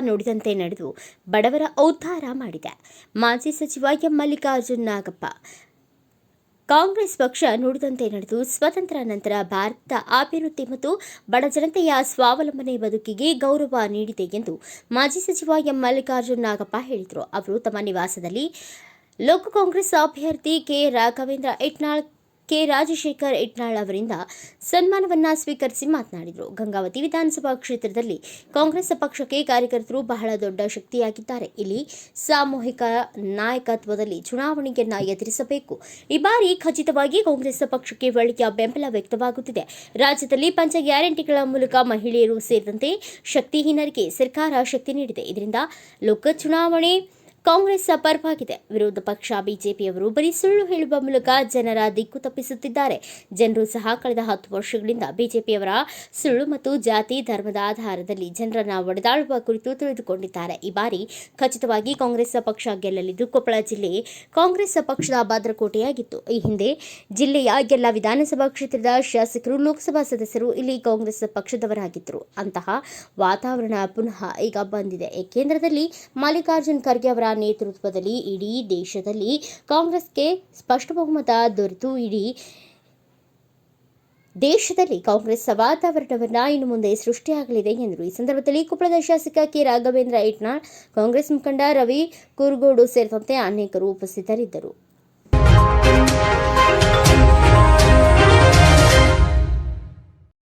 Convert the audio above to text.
ನುಡಿದಂತೆ ನಡೆದು ಬಡವರ ಉದ್ಧಾರ ಮಾಡಿದೆ. ಮಾಜಿ ಸಚಿವ ಎಂ. ಮಲ್ಲಿಕಾರ್ಜುನ್ ನಾಗಪ್ಪ. ಕಾಂಗ್ರೆಸ್ ಪಕ್ಷ ನುಡಿದಂತೆ ನಡೆದು ಸ್ವತಂತ್ರ ನಂತರ ಭಾರತ ಅಭಿವೃದ್ಧಿ ಮತ್ತು ಬಡ ಜನತೆಯ ಸ್ವಾವಲಂಬನೆ ಬದುಕಿಗೆ ಗೌರವ ನೀಡಿದೆ ಎಂದು ಮಾಜಿ ಸಚಿವ ಎಂ. ಮಲ್ಲಿಕಾರ್ಜುನ್ ನಾಗಪ್ಪ ಹೇಳಿದರು. ಅವರು ತಮ್ಮ ನಿವಾಸದಲ್ಲಿ ಲೋಕ ಕಾಂಗ್ರೆಸ್ ಅಭ್ಯರ್ಥಿ ಕೆ. ರಾಘವೇಂದ್ರ ಇಟ್ನಾಳ್ ಕೆ ರಾಜಶೇಖರ್ ಇಟ್ನಾಳ್ ಅವರಿಂದ ಸನ್ಮಾನವನ್ನ ಸ್ವೀಕರಿಸಿ ಮಾತನಾಡಿದರು. ಗಂಗಾವತಿ ವಿಧಾನಸಭಾ ಕ್ಷೇತ್ರದಲ್ಲಿ ಕಾಂಗ್ರೆಸ್ ಪಕ್ಷಕ್ಕೆ ಕಾರ್ಯಕರ್ತರು ಬಹಳ ದೊಡ್ಡ ಶಕ್ತಿಯಾಗಿದ್ದಾರೆ. ಇಲ್ಲಿ ಸಾಮೂಹಿಕ ನಾಯಕತ್ವದಲ್ಲಿ ಚುನಾವಣೆಯನ್ನ ಎದುರಿಸಬೇಕು. ಈ ಬಾರಿ ಖಚಿತವಾಗಿ ಕಾಂಗ್ರೆಸ್ ಪಕ್ಷಕ್ಕೆ ಒಳ್ಳೆಯ ಬೆಂಬಲ ವ್ಯಕ್ತವಾಗುತ್ತಿದೆ. ರಾಜ್ಯದಲ್ಲಿ ಪಂಚ ಗ್ಯಾರಂಟಿಗಳ ಮೂಲಕ ಮಹಿಳೆಯರು ಸೇರಿದಂತೆ ಶಕ್ತಿಹೀನರಿಗೆ ಸರ್ಕಾರ ಶಕ್ತಿ ನೀಡಿದೆ. ಇದರಿಂದ ಲೋಕ ಚುನಾವಣೆ ಕಾಂಗ್ರೆಸ್ ಪರವಾಗಿದೆ ವಿರೋಧ ಪಕ್ಷ ಬಿಜೆಪಿಯವರು ಬರೀ ಸುಳ್ಳು ಹೇಳುವ ಮೂಲಕ ಜನರ ದಿಕ್ಕು ತಪ್ಪಿಸುತ್ತಿದ್ದಾರೆ. ಜನರು ಸಹ ಕಳೆದ ಹತ್ತು ವರ್ಷಗಳಿಂದ ಬಿಜೆಪಿಯವರ ಸುಳ್ಳು ಮತ್ತು ಜಾತಿ, ಧರ್ಮದ ಆಧಾರದಲ್ಲಿ ಜನರನ್ನ ಒಡೆದಾಳುವ ಕುರಿತು ತಿಳಿದುಕೊಂಡಿದ್ದಾರೆ. ಈ ಬಾರಿ ಖಚಿತವಾಗಿ ಕಾಂಗ್ರೆಸ್ ಪಕ್ಷ ಗೆಲ್ಲಲಿದ್ದು ಕೊಪ್ಪಳ ಜಿಲ್ಲೆ ಕಾಂಗ್ರೆಸ್ ಪಕ್ಷದ ಭದ್ರಕೋಟೆಯಾಗಿತ್ತು. ಈ ಹಿಂದೆ ಜಿಲ್ಲೆಯ ಎಲ್ಲ ವಿಧಾನಸಭಾ ಕ್ಷೇತ್ರದ ಶಾಸಕರು, ಲೋಕಸಭಾ ಸದಸ್ಯರು ಇಲ್ಲಿ ಕಾಂಗ್ರೆಸ್ ಪಕ್ಷದವರಾಗಿದ್ದರು. ಅಂತಹ ವಾತಾವರಣ ಪುನಃ ಈಗ ಬಂದಿದೆ. ಕೇಂದ್ರದಲ್ಲಿ ಮಲ್ಲಿಕಾರ್ಜುನ್ ಖರ್ಗೆ ಅವರ ನೇತೃತ್ವದಲ್ಲಿ ಇಡೀ ದೇಶದಲ್ಲಿ ಕಾಂಗ್ರೆಸ್ಗೆ ಸ್ಪಷ್ಟ ಬಹುಮತ ದೊರೆತು. ಇಡೀ ದೇಶದಲ್ಲಿ ಕಾಂಗ್ರೆಸ್ ವಾತಾವರಣವನ್ನ ಇನ್ನು ಮುಂದೆ ಸೃಷ್ಟಿಯಾಗಲಿದೆ ಎಂದರು. ಈ ಸಂದರ್ಭದಲ್ಲಿ ಕೊಪ್ಪಳದ ಶಾಸಕ ಕೆ. ರಾಘವೇಂದ್ರ ಇಟ್ನಾಳ್ ಕಾಂಗ್ರೆಸ್ ಮುಖಂಡ ರವಿ ಕುರುಗೋಡು ಸೇರಿದಂತೆ ಅನೇಕರು ಉಪಸ್ಥಿತರಿದ್ದರು.